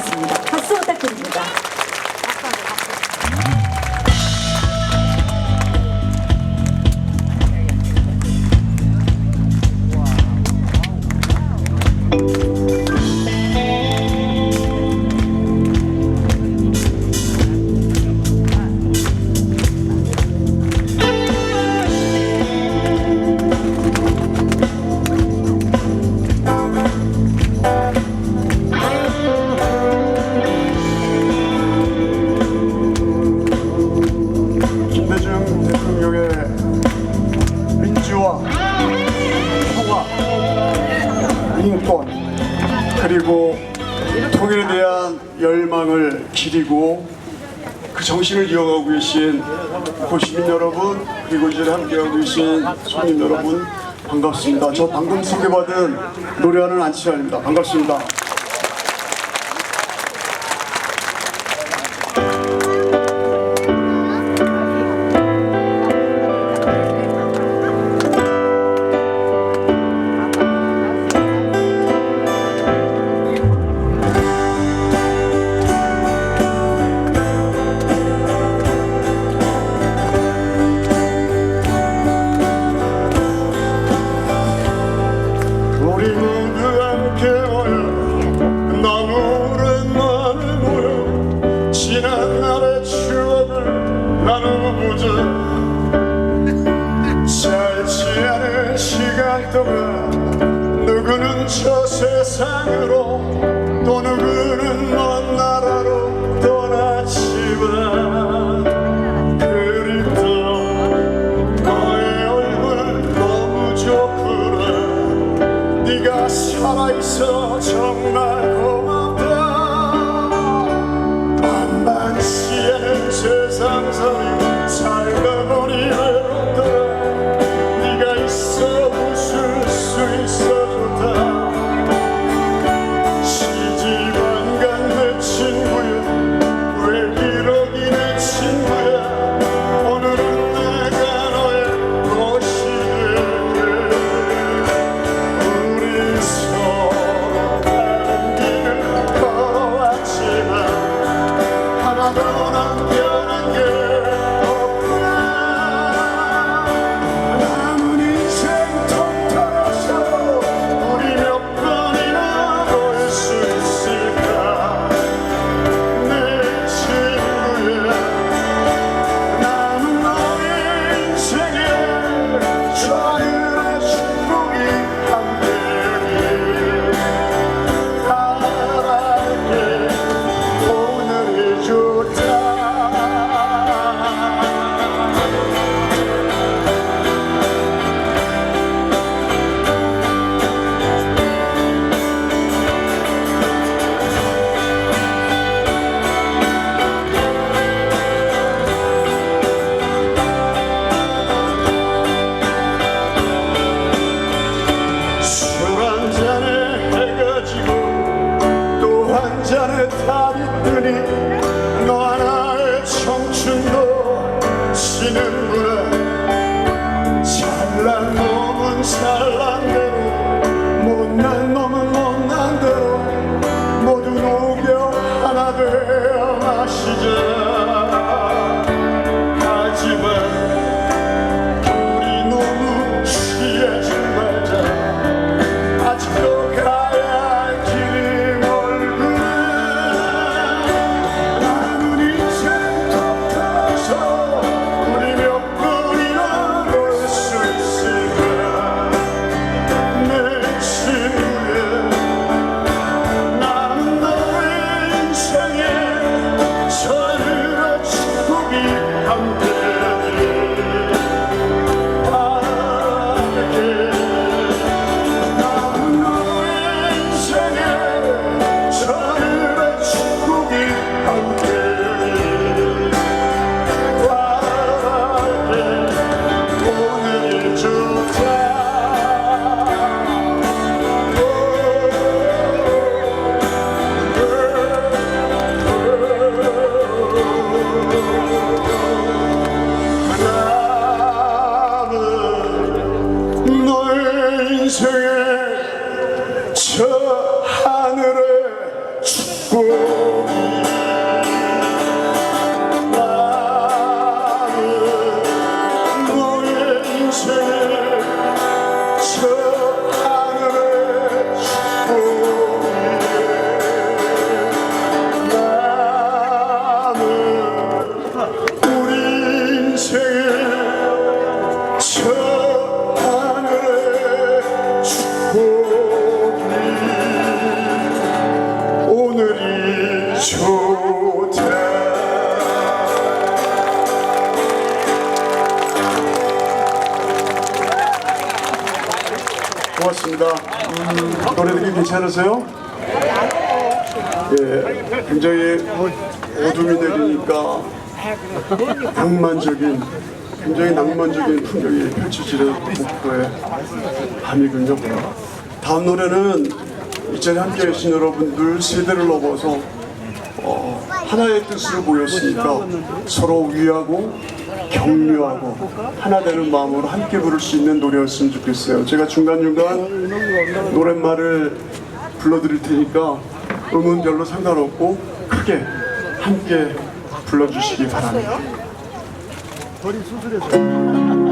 하겠습니다. 박수 부탁드립니다. 민주화, 평화, 인권, 그리고 통일에 대한 열망을 기리고 그 정신을 이어가고 계신 고시민 여러분 그리고 이제 함께하고 계신 손님 여러분 반갑습니다. 저 방금 소개받은 노래하는 안치환입니다. 반갑습니다. 동안 누구는 저 세상으로 또 누구는 먼 나라로 떠났지만 그립다 너의 얼굴 너무 좋구나. 네가 살아있어 정말 고맙다. 만만치 않은 세상살이 살다 보니 외롭더라 네가 있어 달이 뜨니 너 하나의 청춘도 지는구나 잘난 놈은 잘 Church. 괜찮으세요? 예, 굉장히 어둠이 내리니까 낭만적인, 굉장히 낭만적인 풍경이 펼쳐지는 목포의 밤이군요. 다음 노래는 이 자리에 함께 계신 여러분들 세대를 넘어서 어, 하나의 뜻으로 모였으니까 서로 위하고 격려하고 하나 되는 마음으로 함께 부를 수 있는 노래였으면 좋겠어요. 제가 중간중간 노랫말을 불러드릴 테니까 음은 별로 상관없고 크게 함께 불러주시기 바랍니다.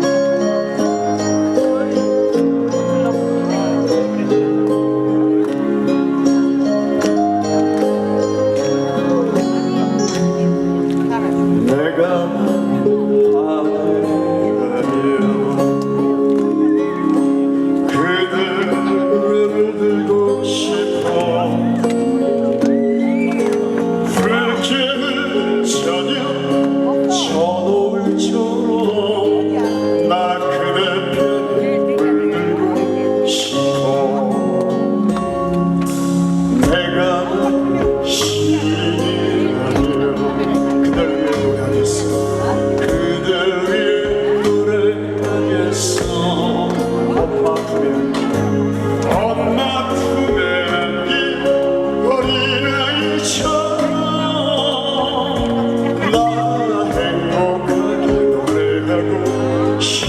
shh.